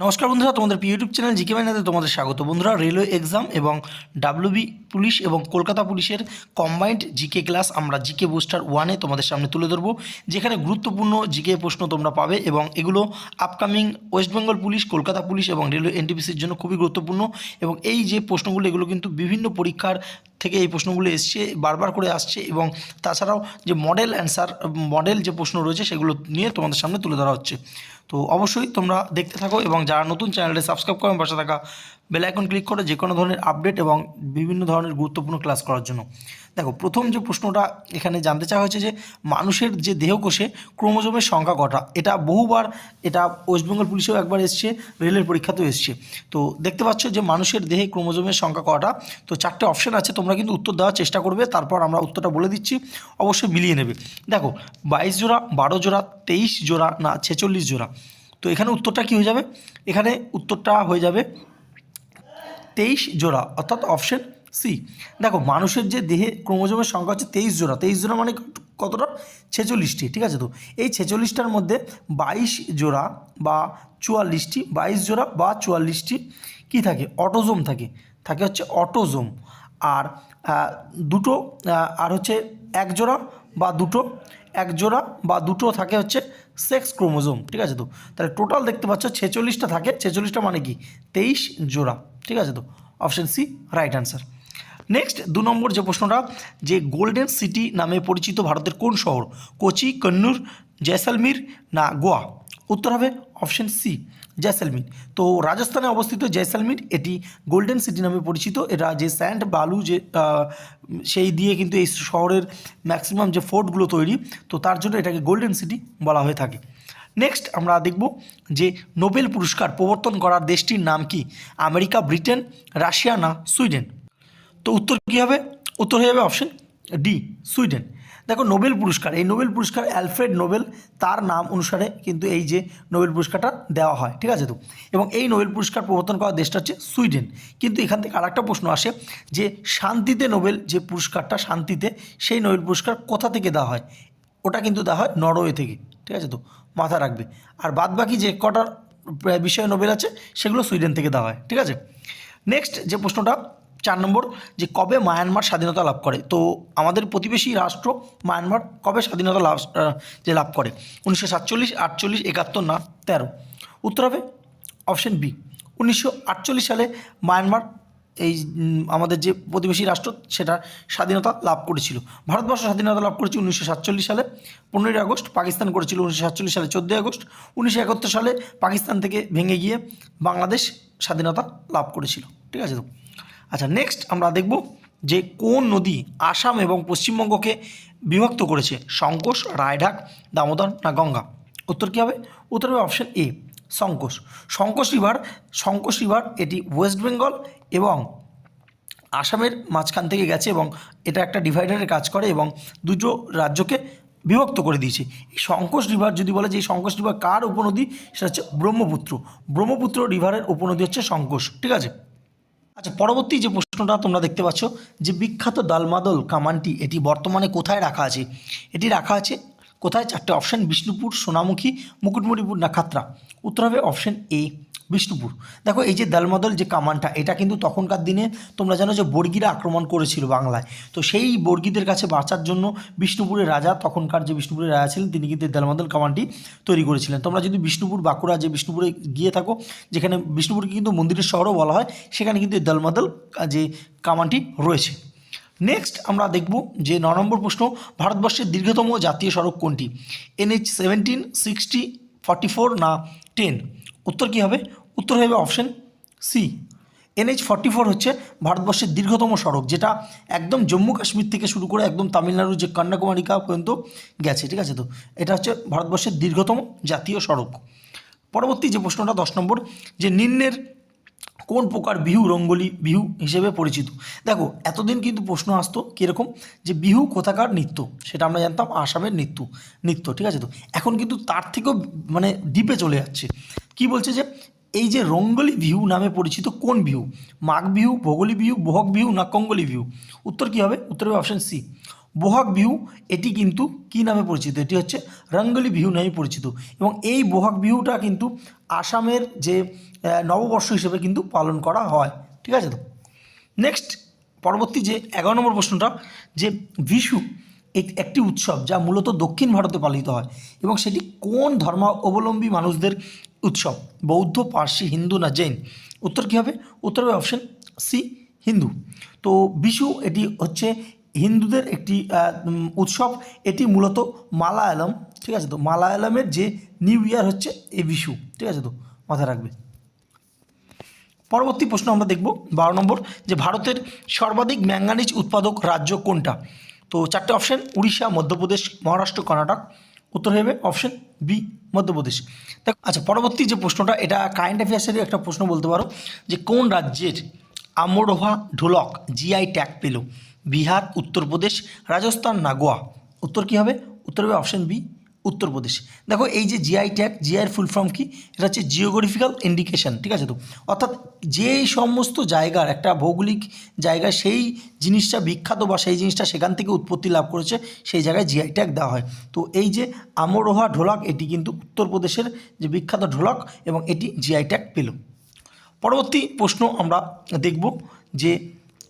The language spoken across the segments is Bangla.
নমস্কার বন্ধুরা, তোমাদের ইউটিউব চ্যানেল জিকে মাইনাতে তোমাদের স্বাগত। বন্ধুরা, রেলওয়ে এক্সাম এবং ডাব্লিউবি পুলিশ এবং কলকাতা পুলিশের কম্বাইন্ড জিকে ক্লাস আমরা জিকে বুস্টার ওয়ানে তোমাদের সামনে তুলে ধরবো, যেখানে গুরুত্বপূর্ণ জিকে প্রশ্ন তোমরা পাবে এবং এগুলো upcoming West Bengal police, Kolkata police এবং রেলওয়ে এনটিপিসির জন্য খুবই গুরুত্বপূর্ণ এবং এই যে প্রশ্নগুলো, এগুলো কিন্তু বিভিন্ন পরীক্ষার থেকে এই প্রশ্নগুলো এসছে, বারবার করে আসছে এবং তাছাড়াও যে মডেল অ্যান্সার মডেল যে প্রশ্ন রয়েছে, সেগুলো নিয়ে তোমাদের সামনে তুলে ধরা হচ্ছে। তো অবশ্যই তোমরা দেখতে থাকো এবং যারা নতুন চ্যানেলটি সাবস্ক্রাইব করেন বসে থাকা বেল আইকন ক্লিক করে যে কোনো ধরনের আপডেট এবং বিভিন্ন ধরনের গুরুত্বপূর্ণ ক্লাস করার জন্য। দেখো, প্রথম যে প্রশ্নটা এখানে জানতে চাওয়া হয়েছে যে, মানুষের যে দেহকোষে ক্রোমোজোমের সংখ্যা কটা? এটা বহুবার এটা ওয়েস্ট বেঙ্গল পুলিশেও একবার এসছে, রেলের পরীক্ষাতেও এসছে। তো দেখতে পাচ্ছ যে, মানুষের দেহে ক্রোমোজোমের সংখ্যা কটা? তো চারটে অপশন আছে, তোমরা কিন্তু উত্তর দেওয়ার চেষ্টা করবে, তারপর আমরা উত্তরটা বলে দিচ্ছি, অবশ্যই মিলিয়ে নেবে। দেখো, বাইশ জোড়া, বারো জোড়া, তেইশ জোড়া না, ছেচল্লিশ জোড়া। তো এখানে উত্তরটা কী হয়ে যাবে? এখানে উত্তরটা হয়ে যাবে তেইশ জোড়া, অর্থাৎ অপশন সি দেখো, মানুষের যে দেহে ক্রোমোজোমের সংখ্যা হচ্ছে তেইশ জোড়া। তেইশ জোড়া মানে কতটা? ছেচল্লিশটি, ঠিক আছে তো? এই ছেচল্লিশটার মধ্যে বাইশ জোড়া বা চুয়াল্লিশটি, বাইশ জোড়া বা চুয়াল্লিশটি কী থাকে? অটোজোম থাকে। থাকে হচ্ছে অটোজোম। আর দুটো আর হচ্ছে এক জোড়া বা দুটো, এক জোড়া বা দুটো থাকে হচ্ছে সেক্স ক্রোমোজোম, ঠিক আছে তো? তাহলে টোটাল দেখতে পাচ্ছ ছেচল্লিশটা থাকে। ছেচল্লিশটা মানে কি? তেইশ জোড়া। ঠিক আছে তো? Option C right answer next দু নম্বর যে প্রশ্নটা, যে গোল্ডেন সিটি নামে পরিচিত ভারতের কোন শহর? কোচি, কন্নুর, জয়সালমীর না গোয়া? উত্তর হবে অপশন সি জয়সালমীর। তো রাজস্থানে অবস্থিত জয়সালমীর, এটি গোল্ডেন সিটি নামে পরিচিত। এটা যে স্যান্ড বালু যে সেই দিয়ে কিন্তু এই শহরের ম্যাক্সিমাম যে ফোর্টগুলো তৈরি, তো তার জন্য এটাকে গোল্ডেন সিটি বলা হয়ে থাকে। নেক্সট আমরা দেখব যে নোবেল পুরস্কার প্রবর্তন করার দেশটির নাম কি? আমেরিকা, ব্রিটেন, রাশিয়া না সুইডেন? তো উত্তর কী হবে? উত্তর হয়ে যাবে অপশন ডি সুইডেন। দেখো নোবেল পুরস্কার, এই নোবেল পুরস্কার অ্যালফ্রেড নোবেল তার নাম অনুসারে কিন্তু এই যে নোবেল পুরস্কারটা দেওয়া হয়, ঠিক আছে তো? এবং এই নোবেল পুরস্কার প্রবর্তন করা দেশটা হচ্ছে সুইডেন। কিন্তু এখান থেকে আরেকটা প্রশ্ন আসে যে শান্তিতে নোবেল যে পুরস্কারটা শান্তিতে সেই নোবেল পুরস্কার কোথা থেকে দেওয়া হয়? ওটা কিন্তু দেওয়া হয় নরওয়ে থেকে। ঠিক আছে তো? মাথা রাখবে। আর বাদ বাকি যে কটা বিষয়ে নোবেল আছে, সেগুলো সুইডেন থেকে দেওয়া হয়, ঠিক আছে? নেক্সট যে প্রশ্নটা, চার নম্বর, যে কবে মায়ানমার স্বাধীনতা লাভ করে? তো আমাদের প্রতিবেশী রাষ্ট্র মায়ানমার কবে স্বাধীনতা লাভ যে লাভ করে? উনিশশো সাতচল্লিশ, আটচল্লিশ, একাত্তর না তেরো? উত্তর হবে অপশন বি। উনিশশো আটচল্লিশ সালে মায়ানমার এই আমাদের যে প্রতিবেশী রাষ্ট্র সেটা স্বাধীনতা লাভ করেছিল। ভারতবর্ষ স্বাধীনতা লাভ করেছে উনিশশো সাতচল্লিশ সালে, পনেরোই আগস্ট পাকিস্তান করেছিল উনিশশো সাতচল্লিশ সালে, চোদ্দোই আগস্ট উনিশশো একাত্তর সালে পাকিস্তান থেকে ভেঙে গিয়ে বাংলাদেশ স্বাধীনতা লাভ করেছিল। ঠিক আছে তো? আচ্ছা নেক্সট আমরা দেখব যে কোন নদী আসাম এবং পশ্চিমবঙ্গকে বিভক্ত করেছে সংকোষ রায়ঢাক, দামোদর না গঙ্গা? উত্তর কী হবে? উত্তর হবে option A Sankosh Sankosh river Sankosh river এটি ওয়েস্ট বেঙ্গল এবং আসামের মাঝখান থেকে গেছে এবং এটা একটা ডিভাইডারের কাজ করে এবং দুটো রাজ্যকে বিভক্ত করে দিয়েছে। এই সংকোষ রিভার যদি বলে যে এই সংকোষ রিভার কার উপনদী? সেটা হচ্ছে ব্রহ্মপুত্র। ব্রহ্মপুত্র রিভারের উপনদী হচ্ছে সংকোষ ঠিক আছে? আচ্ছা পরবর্তী যে প্রশ্নটা তোমরা দেখতে পাচ্ছ, যে বিখ্যাত দালমাদল কামানটি, এটি বর্তমানে কোথায় রাখা আছে? এটি রাখা আছে কোথায়? চারটে অপশান, বিষ্ণুপুর, সোনামুখী, মুকুটমণিপুর না খাতরা উত্তর হবে অপশন এ। বিষ্ণুপুর। দেখো, এই যে দালমাদল যে কামানটা, এটা কিন্তু তখনকার দিনে তোমরা জানো যে বর্গীরা আক্রমণ করেছিল বাংলায়। তো সেই বর্গীদের কাছে বাঁচার জন্য বিষ্ণুপুরের রাজা, তখনকার যে বিষ্ণুপুরের রাজা ছিলেন, তিনি কিন্তু দালমাদল কামানটি তৈরি করেছিলেন। তোমরা যদি বিষ্ণুপুর, বাঁকুড়া যে বিষ্ণুপুরে গিয়ে থাকো, যেখানে বিষ্ণুপুরকে কিন্তু মন্দিরের শহরও বলা হয়, সেখানে কিন্তু দালমাদল যে কামানটি রয়েছে। নেক্সট আমরা দেখব যে ন নম্বর প্রশ্ন, ভারতবর্ষের দীর্ঘতম জাতীয় সড়ক কোনটি? NH seventeen, sixty forty four না টেন উত্তর কী হবে? উত্তর হবে option C NH forty four হচ্ছে ভারতবর্ষের দীর্ঘতম সড়ক, যেটা একদম জম্মু কাশ্মীর থেকে শুরু করে একদম তামিলনাড়ুর যে কন্যাকুমারিকা পর্যন্ত গেছে, ঠিক আছে তো? এটা হচ্ছে ভারতবর্ষের দীর্ঘতম জাতীয় সড়ক। পরবর্তী যে প্রশ্নটা, দশ নম্বর, যে নিম্নের কোন প্রকার বিহু রঙ্গোলি বিহু হিসেবে পরিচিত? দেখো, এতদিন কিন্তু প্রশ্ন আসতো কীরকম? যে বিহু কোথাকার নৃত্য? সেটা আমরা জানতাম আসামের নৃত্য নৃত্য, ঠিক আছে তো? এখন কিন্তু তার থেকেও মানে ডিপে চলে যাচ্ছে। কি বলছে যে, এই যে রঙ্গলি বিহু নামে পরিচিত কোন বিহু? মাঘ বিহু, ভোগলি বিহু বহক বিহু না কঙ্গলি বিহু? উত্তর কী হবে? উত্তর হবে অপশন সি বোহাগ বিহু এটি কিন্তু কি নামে পরিচিত? এটি হচ্ছে রঙ্গলি বিহু নামে পরিচিত। এবং এই বোহাগ বিহুটা কিন্তু আসামের যে নববর্ষ হিসেবে কিন্তু পালন করা হয়। ঠিক আছে তো? নেক্সট পরবর্তী যে এগারো নম্বর প্রশ্নটা, যে বিশু এক- একটি উৎসব যা মূলত দক্ষিণ ভারতে পালিত হয় এবং সেটি কোন ধর্মাবলম্বী মানুষদের উৎসব? বৌদ্ধ, পার্সি, হিন্দু না জৈন? উত্তর কী হবে? উত্তর হবে অপশন সি হিন্দু। তো বিশু এটি হচ্ছে হিন্দুদের একটি উৎসব, এটি মূলত মালায়ালম, ঠিক আছে তো? মালায়ালামের যে নিউ ইয়ার হচ্ছে এই বিশু, ঠিক আছে তো? মাথায় রাখবে। পরবর্তী প্রশ্ন আমরা দেখব, বারো নম্বর, যে ভারতের সর্বাধিক ম্যাঙ্গানিজ উৎপাদক রাজ্য কোনটা? তো চারটে অপশন, উড়িষ্যা, মধ্যপ্রদেশ, মহারাষ্ট্র, কর্ণাটক। উত্তর হবে অপশন বি মধ্যপ্রদেশ। দেখ আচ্ছা পরবর্তী যে প্রশ্নটা, এটা কারেন্ট অ্যাফেয়ার্সেরই একটা প্রশ্ন বলতে পারো, যে কোন রাজ্যের আমরোহা ঢোলক জিআই ট্যাগ পেল? বিহার উত্তরপ্রদেশ রাজস্থান না গোয়া উত্তর কী হবে? উত্তর হবে অপশন বি উত্তরপ্রদেশ দেখো, এই যে জিআই ট্যাগ জিআইয়ের ফুল ফর্ম কী? এটা হচ্ছে জিওগ্রাফিক্যাল ইন্ডিকেশন ঠিক আছে তো? অর্থাৎ যে সমস্ত জায়গার, একটা ভৌগোলিক জায়গা সেই জিনিসটা বিখ্যাত বা সেই জিনিসটা সেখান থেকে উৎপত্তি লাভ করেছে, সেই জায়গায় জিআই ট্যাগ দেওয়া হয়। তো এই যে আমরোহা ঢোলক, এটি কিন্তু উত্তরপ্রদেশের যে বিখ্যাত ঢোলক এবং এটি জিআই ট্যাগ পেল। পরবর্তী প্রশ্ন আমরা দেখব যে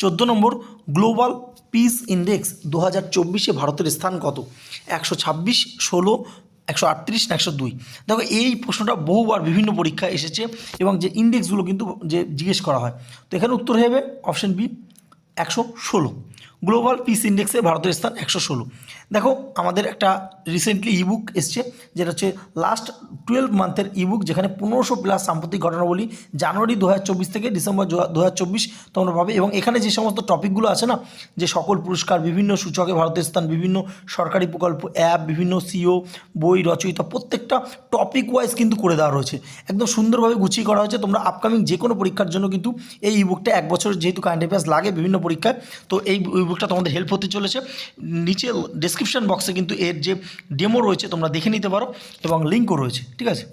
চোদ্দ নম্বর গ্লোবাল পিস ইন্ডেক্স দু হাজার চব্বিশে ভারতের স্থান কত? একশো ছাব্বিশ, ষোলো, একশো আটত্রিশ না একশো দুই? দেখো, এই প্রশ্নটা বহুবার বিভিন্ন পরীক্ষায় এসেছে এবং যে ইন্ডেক্সগুলো কিন্তু যে জিজ্ঞেস করা হয়। তো এখানে উত্তর হবে অপশন বি, একশো ষোলো। গ্লোবাল পিস ইন্ডেক্সে ভারতের স্থান একশো ষোলো। দেখো, আমাদের একটা রিসেন্টলি ইবুক এসছে, যেটা হচ্ছে লাস্ট টুয়েলভ মান্থের ইবুক যেখানে পনেরোশো প্লাস সাম্প্রতিক ঘটনাবলী জানুয়ারি দু হাজার চব্বিশ থেকে ডিসেম্বর দু হাজার চব্বিশ তোমরা পাবে, এবং এখানে যে সমস্ত টপিকগুলো আছে না, যে সকল পুরস্কার, বিভিন্ন সূচকে ভারতের স্থান, বিভিন্ন সরকারি প্রকল্প অ্যাপ বিভিন্ন সিও বই, রচয়িতা, প্রত্যেকটা টপিক ওয়াইজ কিন্তু করে দেওয়া রয়েছে। একদম সুন্দরভাবে গুছিয়ে করা হয়েছে, তোমরা আপকামিং যে কোনো পরীক্ষার জন্য কিন্তু এই ইবুকটা এক বছরের যেহেতু কারেন্ট অ্যাফেয়ার্স লাগে বিভিন্ন পরীক্ষায়, তো এই ইবুকটা তোমাদের হেল্প হতে চলেছে। নিচে ডেসক্রিপশন বক্সে কিন্তু এর যে ডেমো রয়েছে, তোমরা দেখে নিতে পারো এবং লিঙ্কও রয়েছে, ঠিক আছে?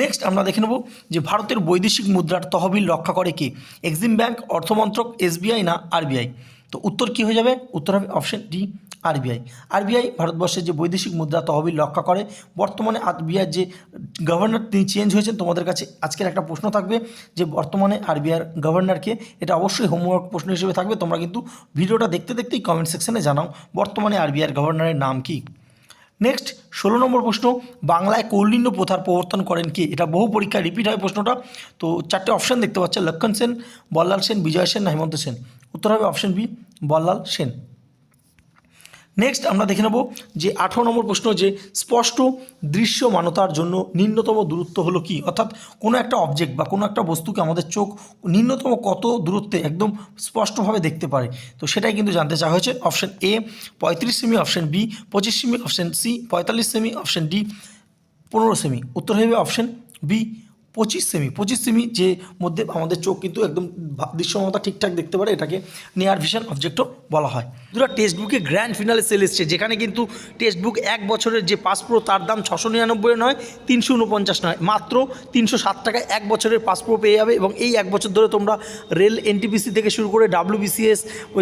নেক্সট আমরা দেখে নেব যে ভারতের বৈদেশিক মুদ্রার তহবিল রক্ষা করে কে? এক্সিম ব্যাংক অর্থমন্ত্রক এসবিআই না আরবিআই তো উত্তর কী হয়ে যাবে? উত্তর হবে অপশন ডি আরবিআই। আরবিআই ভারতবর্ষের যে বৈদেশিক মুদ্রা তহবিল রক্ষা করে, বর্তমানে আরবিআইয়ের যে গভর্নর তিনি চেঞ্জ হয়েছেন, তোমাদের কাছে আজকের একটা প্রশ্ন থাকবে যে বর্তমানে আরবিআইয়ের গভর্নরকে এটা অবশ্যই হোমওয়ার্ক প্রশ্ন হিসেবে থাকবে। তোমরা কিন্তু ভিডিওটা দেখতে দেখতেই কমেন্ট সেকশনে জানাও বর্তমানে আরবিআইয়ের গভর্নরের নাম কী। নেক্সট ষোলো নম্বর প্রশ্ন, বাংলায় কৌলিন্য প্রথার প্রবর্তন করেন কে? এটা বহু পরীক্ষায় রিপিট হয় প্রশ্নটা। তো চারটে অপশান দেখতে পাচ্ছে, লক্ষণ সেন, বল্লাল সেন, বিজয় সেন হেমন্ত সেন। উত্তর হবে option B Ballal Sen. Next আমরা দেখে নেব যে আঠারো নম্বর প্রশ্ন যে স্পষ্ট দৃশ্যমানতার জন্য নিম্নতম দূরত্ব হলো কি? অর্থাৎ কোনো একটা অবজেক্ট বা কোনো একটা বস্তুকে আমাদের চোখ নিম্নতম কত দূরত্বে একদম স্পষ্টভাবে দেখতে পারে? তো সেটাই কিন্তু জানতে চাওয়া হয়েছে। অপশন এ পঁয়ত্রিশ সেমি অপশন বি পঁচিশ সেমি অপশন সি পঁয়তাল্লিশ সেমি অপশন ডি পনেরো সেমি উত্তর হবে অপশন বি পঁচিশ সেমি পঁচিশ সেমি যে মধ্যে আমাদের চোখ কিন্তু একদম দৃশ্যমতা ঠিকঠাক দেখতে পারে, এটাকে নিয়ার ভিশন অবজেক্টও বলা হয়। দুটো টেক্সট বুকে গ্র্যান্ড ফিনালে সেল এসছে, যেখানে কিন্তু টেক্সট বুক এক বছরের যে পাসপ্রো তার দাম ছশো নিরানব্বই নয়, তিনশো উনপঞ্চাশ নয়, মাত্র তিনশো সাত টাকায় এক বছরের পাসপ্রো পেয়ে যাবে এবং এই এক বছর ধরে তোমরা রেল এনটিপিসি থেকে শুরু করে ডাব্লিউবিসিএস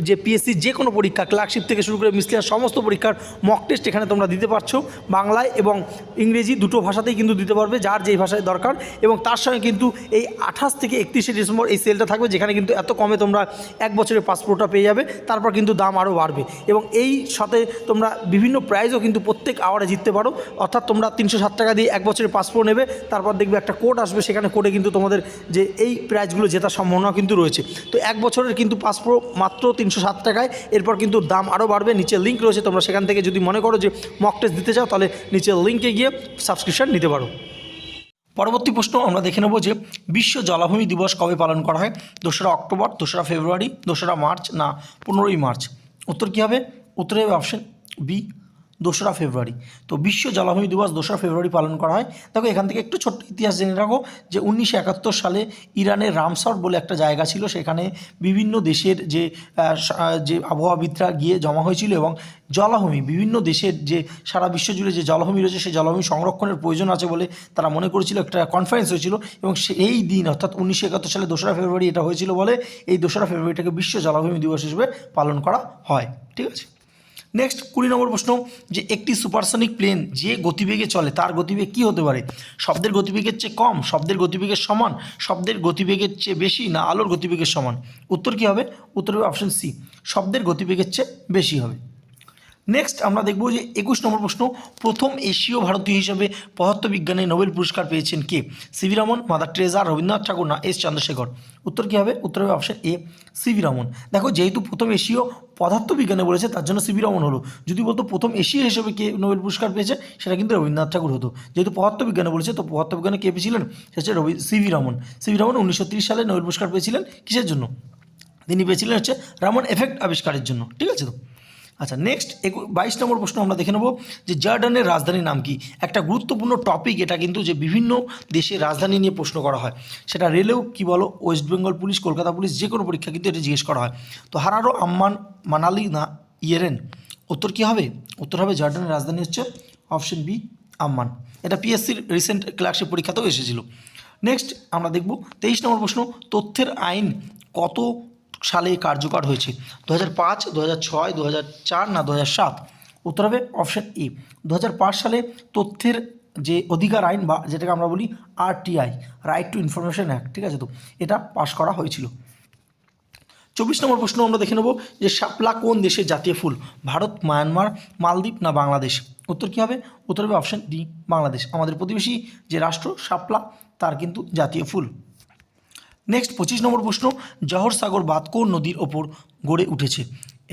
যে পিএসসি যে কোনো পরীক্ষা ক্লার্কশিপ থেকে শুরু করে মিসলিয়ান সমস্ত পরীক্ষার মক টেস্ট এখানে তোমরা দিতে পারছ। বাংলায় এবং ইংরেজি দুটো ভাষাতেই কিন্তু দিতে পারবে, যার যেই ভাষায় দরকার এবং তার সঙ্গে কিন্তু এই আঠাশ থেকে একত্রিশে ডিসেম্বর এই সেলটা থাকবে, যেখানে কিন্তু এত কমে তোমরা এক বছরের পাসপোর্টটা পেয়ে যাবে, তারপর কিন্তু দাম আরও বাড়বে। এবং এই সাথে তোমরা বিভিন্ন প্রাইজও কিন্তু প্রত্যেক আওয়ারে জিততে পারো। অর্থাৎ তোমরা তিনশো ষাট টাকা দিয়ে এক বছরের পাসপোর্ট নেবে, তারপর দেখবে একটা কোড আসবে, সেখানে কোডে কিন্তু তোমাদের যে এই প্রাইজগুলো জেতার সম্ভাবনা কিন্তু রয়েছে। তো এক বছরের কিন্তু পাসপোর্ট মাত্র তিনশো সাত টাকায়, এরপর কিন্তু দাম আরও বাড়বে, নিচে লিঙ্ক রয়েছে, তোমরা সেখান থেকে যদি মনে করো যে মক টেস্ট দিতে চাও, তাহলে নিচে লিঙ্কে গিয়ে সাবস্ক্রিপশন নিতে পারো। পরবর্তী প্রশ্ন আমরা দেখে নেব যে বিশ্ব জলাভূমি দিবস কবে পালন করা হয়? দোসরা অক্টোবর, দোসরা ফেব্রুয়ারি, দোসরা মার্চ না পনেরোই মার্চ? উত্তর কী হবে? উত্তরে হবে অপশন বি দোসরা ফেব্রুয়ারি। তো বিশ্ব জলাভূমি দিবস দোসরা ফেব্রুয়ারি পালন করা হয়। দেখো, এখান থেকে একটু ছোট্ট ইতিহাস জেনে রাখো যে উনিশশো একাত্তর সালে ইরানের রামসর বলে একটা জায়গা ছিল। সেখানে বিভিন্ন দেশের যে যে আবহাওয়াবিদরা গিয়ে জমা হয়েছিল এবং জলাভূমি, বিভিন্ন দেশের যে, সারা বিশ্ব জুড়ে যে জলাভূমি রয়েছে, সেই জলাভূমি সংরক্ষণের প্রয়োজন আছে বলে তারা মনে করেছিল, একটা কনফারেন্স হয়েছিল এবং সেই দিন, অর্থাৎ উনিশশো একাত্তর সালে দোসরা ফেব্রুয়ারি এটা হয়েছিল বলে এই দোসরা ফেব্রুয়ারিটাকে বিশ্ব জলাভূমি দিবস হিসেবে পালন করা হয়। ঠিক আছে? নেক্সট কুড়ি নম্বর প্রশ্ন, যে একটি সুপারসনিক প্লেন যে গতিবেগে চলে, তার গতিবেগ কি হতে পারে? শব্দের গতিবেগের চেয়ে কম, শব্দের গতিবেগের সমান, শব্দের গতিবেগের চেয়ে বেশি, না আলোর গতিবেগের সমান? উত্তর কি হবে? উত্তর হবে অপশন সি শব্দের গতিবেগের চেয়ে বেশি হবে। নেক্সট আমরা দেখব যে একুশ নম্বর প্রশ্ন, প্রথম এশীয় ভারতীয় হিসেবে পদার্থবিজ্ঞানে নোবেল পুরস্কার পেয়েছেন কে? CV Raman Mother Teresa Rabindranath Thakur না এস চন্দ্রশেখর? উত্তর কী হবে? উত্তর হবে অপশন এ সিভি রমন। দেখো, যেহেতু প্রথম এশীয় পদার্থবিজ্ঞানে বলেছে, তার জন্য সিভি রমন হলো। যদি বলতো প্রথম এশীয় হিসেবে কে নোবেল পুরস্কার পেয়েছে, সেটা কিন্তু রবীন্দ্রনাথ ঠাকুর হতো। যেহেতু পদার্থবিজ্ঞানে বলেছে, তো পদার্থবিজ্ঞানে কে পেয়েছিলেন? সেটা হচ্ছে রবি সিভি রমন। সিভি রমন উনিশশো সালে নোবেল পুরস্কার পেয়েছিলেন কিসের জন্য? তিনি পেয়েছিলেন হচ্ছে রামন এফেক্ট আবিষ্কারের জন্য। ঠিক আছে তো? আচ্ছা নেক্সট বাইশ নম্বর প্রশ্ন আমরা দেখে নেব যে জর্ডানের রাজধানীর নাম কি? একটা গুরুত্বপূর্ণ টপিক এটা কিন্তু যে বিভিন্ন দেশের রাজধানী নিয়ে প্রশ্ন করা হয়। সেটা রেলেও কি বলো West Bengal police Kolkata police যে কোনো পরীক্ষা কিন্তু এটা জিজ্ঞেস করা হয়। তো হারারো আম্মান মানালি না ইয়েরেন উত্তর কী হবে? উত্তর হবে জর্ডানের রাজধানী হচ্ছে অপশন বি আম্মান। এটা পিএসসির রিসেন্ট ক্লার্কশিপ পরীক্ষাতেও এসেছিল। নেক্সট আমরা দেখব, তেইশ নম্বর প্রশ্ন, তথ্যের আইন কত সালে কার্যকর হয়েছে। দু হাজার পাঁচ দু হাজার ছয় দু হাজার চার না দু হাজার সাত? উত্তর হবে অপশন এ। দু হাজার পাঁচ সালে তথ্যের যে অধিকার আইন বা যেটাকে আমরা বলি RTI right to information act ঠিক আছে তো? এটা পাশ করা হয়েছিল। চব্বিশ নম্বর প্রশ্ন আমরা দেখে নেব যে শাপলা কোন দেশের জাতীয় ফুল? ভারত, মায়ানমার, মালদ্বীপ না বাংলাদেশ? উত্তর কী হবে? উত্তর হবে অপশন ডি, বাংলাদেশ। আমাদের প্রতিবেশী যে রাষ্ট্র, শাপলা, তার কিন্তু জাতীয় ফুল। নেক্সট পঁচিশ নম্বর প্রশ্ন, জহর সাগর বাঁধ কোন নদীর ওপর গড়ে উঠেছে?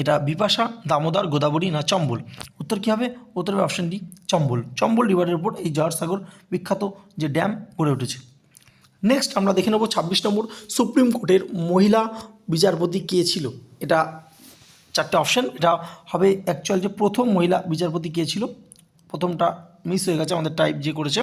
এটা বিপাশা, দামোদর, গোদাবরী না চম্বল? উত্তর কী হবে? উত্তর হবে অপশন ডি চম্বল। চম্বল রিভারের উপর এই জহর সাগর বিখ্যাত যে ড্যাম গড়ে উঠেছে। নেক্সট আমরা দেখে নেব ছাব্বিশ নম্বর সুপ্রিম কোর্টের মহিলা বিচারপতি কে ছিল? এটা চারটে অপশন এটা হবে অ্যাকচুয়াল যে প্রথম মহিলা বিচারপতি কে ছিল? প্রথমটা মিস হয়ে গেছে আমাদের টাইপ যে করেছে।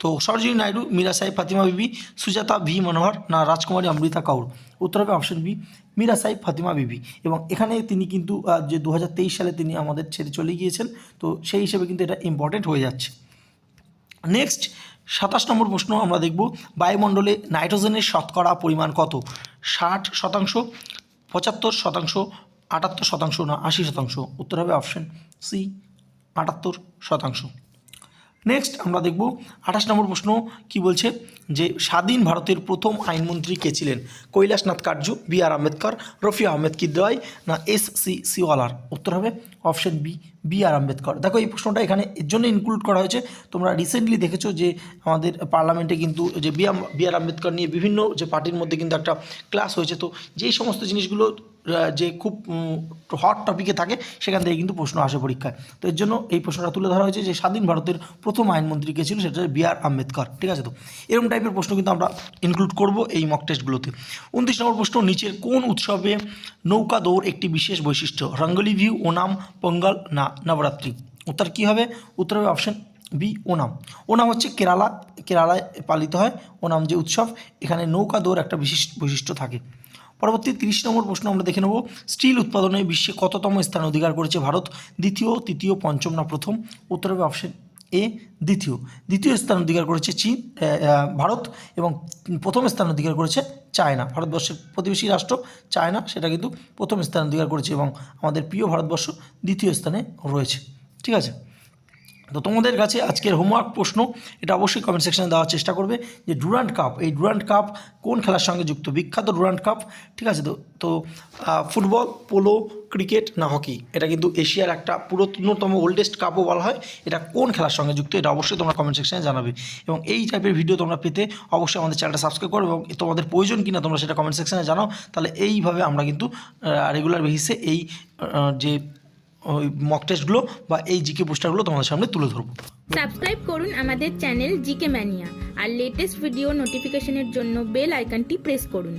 তো সরোজিনী নাইডু, মীরা সাহেব ফাতিমা বিবি, সুজাতা, ভি মনোহর, না রাজকুমারী অমৃতা কাউর। উত্তর হবে অপশন বি মীরা সাহেব ফাতিমা বিবি। এবং এখানে তিনি কিন্তু যে দু হাজার তেইশ সালে তিনি আমাদের ছেড়ে চলে গিয়েছেন, তো সেই হিসেবে কিন্তু এটা ইম্পর্টেন্ট হয়ে যাচ্ছে। নেক্সট সাতাশ নম্বর প্রশ্ন আমরা দেখব, বায়ুমণ্ডলে নাইট্রোজেনের শতকরা পরিমাণ কত? ষাট শতাংশ, পঁচাত্তর শতাংশ, আটাত্তর শতাংশ, না আশি শতাংশ? উত্তর হবে অপশন সি আটাত্তর শতাংশ। নেক্সট আমরা দেখব আঠাশ নম্বর প্রশ্ন, কি বলছে? যে স্বাধীন ভারতের প্রথম আইনমন্ত্রী কে ছিলেন? কৈলাসনাথ কার্য, বি আর আম্বেদকর রফি আহমেদ কিদ্রয় না এস সি সিওয়ালার? উত্তর হবে option B B R Ambedkar. দেখো, এই প্রশ্নটা এখানে এর জন্য ইনক্লুড করা হয়েছে। তোমরা রিসেন্টলি দেখেছ যে আমাদের পার্লামেন্টে কিন্তু যে বি আর আম্বেদকর নিয়ে বিভিন্ন যে পার্টির মধ্যে কিন্তু একটা ক্লাস হয়েছে। তো যেই সমস্ত জিনিসগুলো যে খুব হট টপিকে থাকে, সেখান থেকে কিন্তু প্রশ্ন আসে পরীক্ষায়। তো এর জন্য এই প্রশ্নটা তুলে ধরা হয়েছে যে স্বাধীন ভারতের প্রথম আইনমন্ত্রী কে ছিল, সেটা বি আর আম্বেদকর। ঠিক আছে তো? এরকম টাইপের প্রশ্ন কিন্তু আমরা ইনক্লুড করব এই মক টেস্টগুলোতে উনত্রিশ নম্বর প্রশ্ন, নিচের কোন উৎসবে নৌকা দৌড় একটি বিশেষ বৈশিষ্ট্য? রঙ্গলি ভিউ ওনাম, পোঙ্গল না নবরাত্রি? উত্তর কী হবে? উত্তর হবে অপশন বি ওনাম। ওনাম হচ্ছে কেরালা, কেরালায় পালিত হয়। ওনাম যে উৎসব, এখানে নৌকা দৌড় একটা বিশেষ বৈশিষ্ট্য থাকে। পরবর্তী তিরিশ নম্বর প্রশ্ন আমরা দেখে নেব। স্টিল উৎপাদনে বিশ্বে কততম স্থান অধিকার করেছে ভারত? দ্বিতীয়, তৃতীয়, পঞ্চম না প্রথম? উত্তর হবে অপশন এ দ্বিতীয়। দ্বিতীয় স্থান অধিকার করেছে চীন ভারত এবং প্রথম স্থান অধিকার করেছে চায়না। ভারতবর্ষের প্রতিবেশী রাষ্ট্র চায়না, সেটা কিন্তু প্রথম স্থান অধিকার করেছে এবং আমাদের প্রিয় ভারতবর্ষ দ্বিতীয় স্থানে রয়েছে। ঠিক আছে? তো তোমাদের কাছে আজকের হোমওয়ার্ক প্রশ্ন, এটা অবশ্যই কমেন্ট সেকশনে দেওয়ার চেষ্টা করবে যে ডুরান্ট কাপ এই ডুরান্ট কাপ কোন খেলার সঙ্গে যুক্ত? বিখ্যাত ডুরান্ট কাপ ঠিক আছে? তো তো ফুটবল, পোলো, ক্রিকেট না হকি? এটা কিন্তু এশিয়ার একটা পুরাতনতম ওল্ডেস্ট কাপও বলা হয়। এটা কোন খেলার সঙ্গে যুক্ত? এটা অবশ্যই তোমরা কমেন্ট সেকশনে জানাবে। এবং এই টাইপের ভিডিও তোমরা পেতে অবশ্যই আমাদের চ্যানেলটা সাবস্ক্রাইব করো এবং তোমাদের প্রয়োজন কিনা তোমরা সেটা কমেন্ট সেকশনে জানাও। তাহলে এইভাবে আমরা কিন্তু রেগুলার বেসিসে এই যে ওই মক টেস্টগুলো বা এই জিকে পোস্টারগুলো তোমাদের সামনে তুলে ধরবো। সাবস্ক্রাইব করুন আমাদের চ্যানেল জিকে ম্যানিয়া আর লেটেস্ট ভিডিও নোটিফিকেশনের জন্য বেল আইকনটি প্রেস করুন।